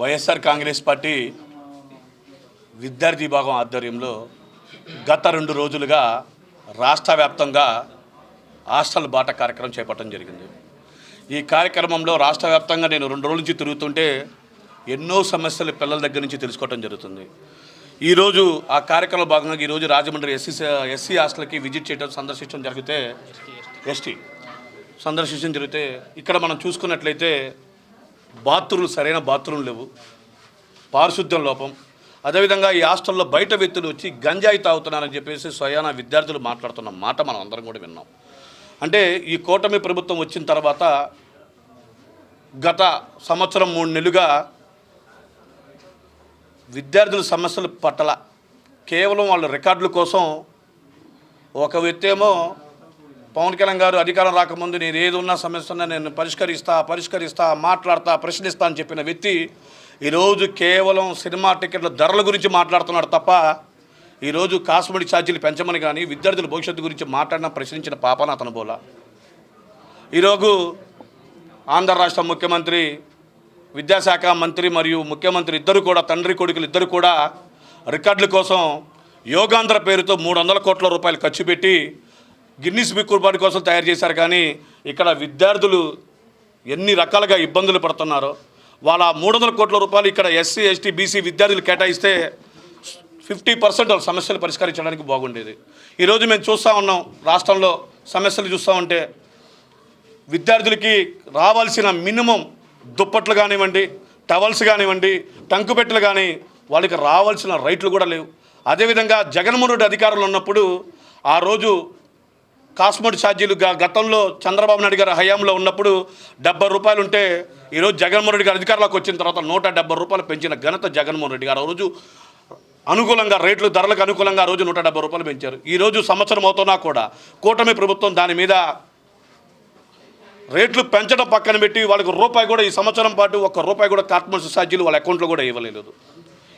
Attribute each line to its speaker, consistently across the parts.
Speaker 1: YSR Congress party విద్యార్థి విభాగం ఆధ్వర్యంలో గత రెండు రోజులుగా రాష్ట్ర వ్యాప్తంగా హాస్టల్ బాట కార్యక్రమం చేపట్టడం జరిగింది. ఈ కార్యక్రమంలో రాష్ట్ర వ్యాప్తంగా నేను రెండు రోజుల నుంచి తిరుగుతుంటే ఎన్నో సమస్యలు పిల్లల దగ్గర నుంచి తెలుసుకోవడం జరుగుతుంది. ఈరోజు ఆ కార్యక్రమంలో భాగంగా ఈరోజు రాజమండ్రి ఎస్సీ ఎస్సీ హాస్టల్కి విజిట్ చేయడం సందర్శించడం జరిగితే ఎస్టీ సందర్శించడం జరిగితే ఇక్కడ మనం చూసుకున్నట్లయితే బాత్రూమ్లు సరైన బాత్రూమ్ లేవు. పారిశుద్ధ్యం లోపం. అదేవిధంగా ఈ హాస్టల్లో బయట వ్యక్తులు వచ్చి గంజాయి తాగుతున్నారని చెప్పేసి స్వయాన విద్యార్థులు మాట్లాడుతున్న మాట మనం అందరం కూడా విన్నాం. అంటే ఈ కూటమి ప్రభుత్వం వచ్చిన తర్వాత గత సంవత్సరం మూడు నెలలుగా విద్యార్థుల సమస్యల పట్ల కేవలం వాళ్ళ రికార్డుల కోసం ఒక వ్యక్తి ఏమో పవన్ కళ్యాణ్ గారు అధికారం రాకముందు నేను ఏది ఉన్న సమస్య ఉన్నా నేను పరిష్కరిస్తా పరిష్కరిస్తా మాట్లాడతా ప్రశ్నిస్తా అని చెప్పిన వ్యక్తి ఈరోజు కేవలం సినిమా టికెట్ల ధరల గురించి మాట్లాడుతున్నాడు తప్ప ఈరోజు కాస్మెటిక్ ఛార్జీలు పెంచమని కానీ విద్యార్థుల భవిష్యత్తు గురించి మాట్లాడిన ప్రశ్నించిన పాపన అతను బోలా. ఈరోజు ఆంధ్ర రాష్ట్ర ముఖ్యమంత్రి విద్యాశాఖ మంత్రి మరియు ముఖ్యమంత్రి ఇద్దరు కూడా తండ్రి కొడుకులు ఇద్దరు కూడా రికార్డుల కోసం యోగాంధ్ర పేరుతో మూడు వందల కోట్ల రూపాయలు ఖర్చు పెట్టి గిన్నిస్ బుక్ కుర్బాన్ కోసం తయారు చేశారు కానీ ఇక్కడ విద్యార్థులు ఎన్ని రకాలుగా ఇబ్బందులు పడుతున్నారో వాళ్ళ మూడు వందల కోట్ల రూపాయలు ఇక్కడ ఎస్సీ ఎస్టీ బీసీ విద్యార్థులు కేటాయిస్తే ఫిఫ్టీ పర్సెంట్ వాళ్ళ సమస్యలు పరిష్కరించడానికి బాగుండేది. ఈరోజు మేము చూస్తూ ఉన్నాం రాష్ట్రంలో సమస్యలు చూస్తూ ఉంటే విద్యార్థులకి రావాల్సిన మినిమం దుప్పట్లు కానివ్వండి టవల్స్ కానివ్వండి టంకుపెట్టలు కానీ వాళ్ళకి రావాల్సిన రైట్లు కూడా లేవు. అదేవిధంగా జగన్మోహన్ రెడ్డి అధికారంలో ఉన్నప్పుడు ఆ రోజు కాస్మోడ్ ఛార్జీలు గతంలో చంద్రబాబు నాయుడు గారు హయాంలో ఉన్నప్పుడు డెబ్బై రూపాయలు ఉంటే ఈరోజు జగన్మోహన్ రెడ్డి గారు అధికారంలోకి వచ్చిన తర్వాత నూట డెబ్బై రూపాయలు పెంచిన ఘనత జగన్మోహన్ రెడ్డి గారు. ఆ రోజు అనుకూలంగా రేట్లు ధరలకు అనుకూలంగా ఆ రోజు నూట డెబ్బై రూపాయలు పెంచారు. ఈరోజు సంవత్సరం అవుతున్నా కూడా కూటమి ప్రభుత్వం దాని మీద రేట్లు పెంచడం పక్కన పెట్టి వాళ్ళకి రూపాయి కూడా ఈ సంవత్సరం పాటు ఒక్క రూపాయి కూడా కార్పొరేషన్ ఛార్జీలు వాళ్ళ అకౌంట్లో కూడా ఇవ్వలేదు.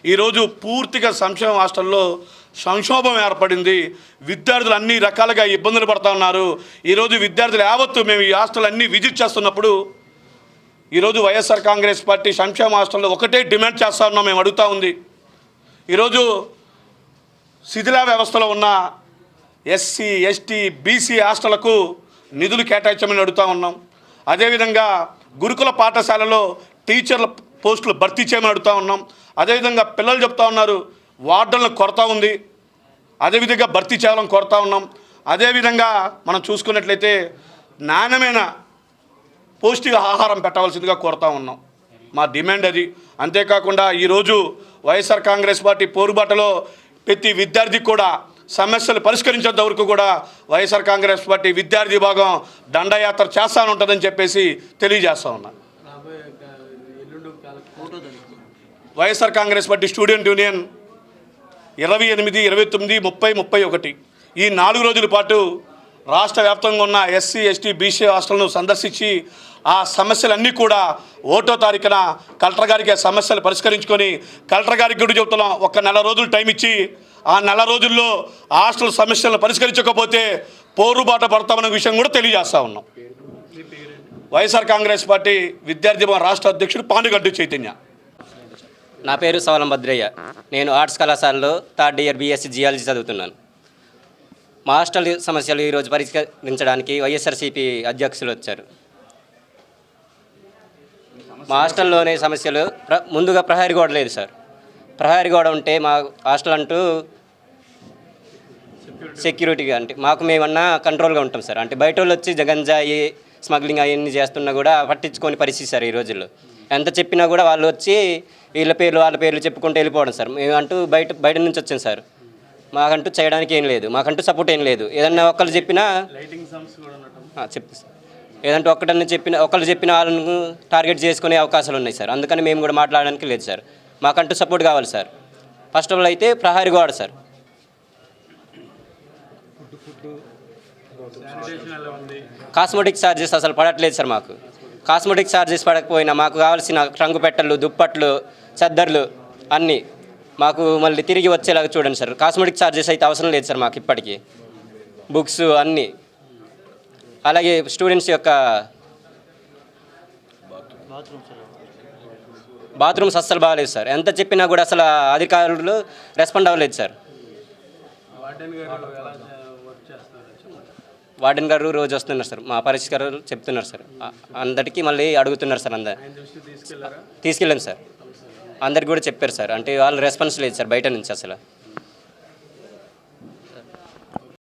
Speaker 1: ఈరోజు పూర్తిగా సంక్షేమ హాస్టల్లో సంక్షోభం ఏర్పడింది. విద్యార్థులు అన్ని రకాలుగా ఇబ్బందులు పడుతూ ఉన్నారు. ఈరోజు విద్యార్థులు యావత్తు మేము ఈ హాస్టల్ అన్నీ విజిట్ చేస్తున్నప్పుడు ఈరోజు వైఎస్ఆర్ కాంగ్రెస్ పార్టీ సంక్షేమ హాస్టల్లో ఒకటే డిమాండ్ చేస్తా ఉన్నాం మేము అడుగుతూ ఉంది. ఈరోజు శిథిలా వ్యవస్థలో ఉన్న ఎస్సీ ఎస్టీ బీసీ హాస్టళ్ళకు నిధులు కేటాయించమని అడుగుతా ఉన్నాం. అదేవిధంగా గురుకుల పాఠశాలలో టీచర్ల పోస్టులు భర్తీ చేయమని అడుగుతా ఉన్నాం. అదేవిధంగా పిల్లలు చెప్తా ఉన్నారు వార్డన్లకు కొరత ఉంది అదేవిధంగా భర్తీ చేయాలని కోరుతా ఉన్నాం. అదేవిధంగా మనం చూసుకున్నట్లయితే నాణ్యమైన పౌష్టిక ఆహారం పెట్టవలసిందిగా కోరుతా ఉన్నాం. మా డిమాండ్ అది. అంతేకాకుండా ఈరోజు వైఎస్ఆర్ కాంగ్రెస్ పార్టీ పోరుబాటలో ప్రతి విద్యార్థికి కూడా సమస్యలు పరిష్కరించేంత వరకు కూడా వైఎస్ఆర్ కాంగ్రెస్ పార్టీ విద్యార్థి విభాగం దండయాత్ర చేస్తానుంటుందని చెప్పేసి తెలియజేస్తా ఉన్నా. YSR Congress party student union ఇరవై ఎనిమిది ఇరవై తొమ్మిది ముప్పై ముప్పై ఒకటి. ఈ నాలుగు రోజుల పాటు రాష్ట్ర వ్యాప్తంగా ఉన్న ఎస్సీ ఎస్టీ బీసీ హాస్టల్ను సందర్శించి ఆ సమస్యలన్నీ కూడా ఓటో తారీఖున కలెక్టర్ గారికి ఆ సమస్యలు పరిష్కరించుకొని కలెక్టర్ గారికి కూడా చెబుతున్నాం ఒక నెల రోజులు టైం ఇచ్చి ఆ నెల రోజుల్లో హాస్టల్ సమస్యలను పరిష్కరించకపోతే పోరుబాట పడతామనే విషయం కూడా తెలియజేస్తా ఉన్నాం. వైఎస్ఆర్ కాంగ్రెస్ పార్టీ విద్యార్థి రాష్ట్ర అధ్యక్షుడు పాండుగడ్డు చైతన్య.
Speaker 2: నా పేరు సవలం భద్రయ్య. నేను ఆర్ట్స్ కళాశాలలో థర్డ్ ఇయర్ బీఎస్సీ జియాలజీ చదువుతున్నాను. మా హాస్టల్ సమస్యలు ఈరోజు పరిష్కరించడానికి వైఎస్ఆర్సీపీ అధ్యక్షులు వచ్చారు. మా హాస్టల్లోనే సమస్యలు ప్ర ముందుగా ప్రహరీ గోడ లేదు సార్. ప్రహరీ గోడ ఉంటే మా హాస్టల్ అంటూ సెక్యూరిటీగా అంటే మాకు మేమన్నా కంట్రోల్గా ఉంటాం సార్. అంటే బయట వాళ్ళు వచ్చి గంజాయి స్మగ్లింగ్ అవన్నీ చేస్తున్నా కూడా పట్టించుకొని పరిస్థితి సార్ ఈ రోజుల్లో. ఎంత చెప్పినా కూడా వాళ్ళు వచ్చి వీళ్ళ పేర్లు వాళ్ళ పేర్లు చెప్పుకుంటూ వెళ్ళిపోవడం సార్. మేము అంటూ బయట బయట నుంచి వచ్చాం సార్. మాకంటూ చేయడానికి ఏం లేదు. మాకంటూ సపోర్ట్ ఏం లేదు. ఏదన్నా ఒకళ్ళు చెప్పినా ఆ, చెప్తా సార్. ఏదంటే ఒక్కటన్నా చెప్పిన ఒకళ్ళు చెప్పిన వాళ్ళను టార్గెట్ చేసుకునే అవకాశాలు ఉన్నాయి సార్. అందుకని మేము కూడా మాట్లాడడానికి లేదు సార్. మాకంటూ సపోర్ట్ కావాలి సార్. ఫస్ట్ ఆఫ్ ఆల్ అయితే ప్రహారీ గోడ సార్. కాస్మెటిక్ ఛార్జెస్ అసలు పడట్లేదు సార్ మాకు. కాస్మెటిక్ ఛార్జెస్ పడకపోయినా మాకు కావాల్సిన రంగు పెట్టెలు దుప్పట్లు చద్దర్లు అన్నీ మాకు మళ్ళీ తిరిగి వచ్చేలాగా చూడండి సార్. కాస్మెటిక్ ఛార్జెస్ అయితే అవసరం లేదు సార్ మాకు ఇప్పటికీ. బుక్స్ అన్నీ. అలాగే స్టూడెంట్స్ యొక్క బాత్రూమ్స్ అస్సలు బాగాలేదు సార్. ఎంత చెప్పినా కూడా అసలు అధికారులు రెస్పాండ్ అవ్వలేదు సార్. వార్డెన్ గారు రోజు వస్తున్నారు సార్. మా పరిష్కారాలు చెప్తున్నారు సార్. అందరికీ మళ్ళీ అడుగుతున్నారు సార్ అందరు. తీసుకెళ్ళాను సార్. అందరికి కూడా చెప్పారు సార్. అంటే వాళ్ళు రెస్పాన్స్ లేదు సార్ బయట నుంచి అసలు.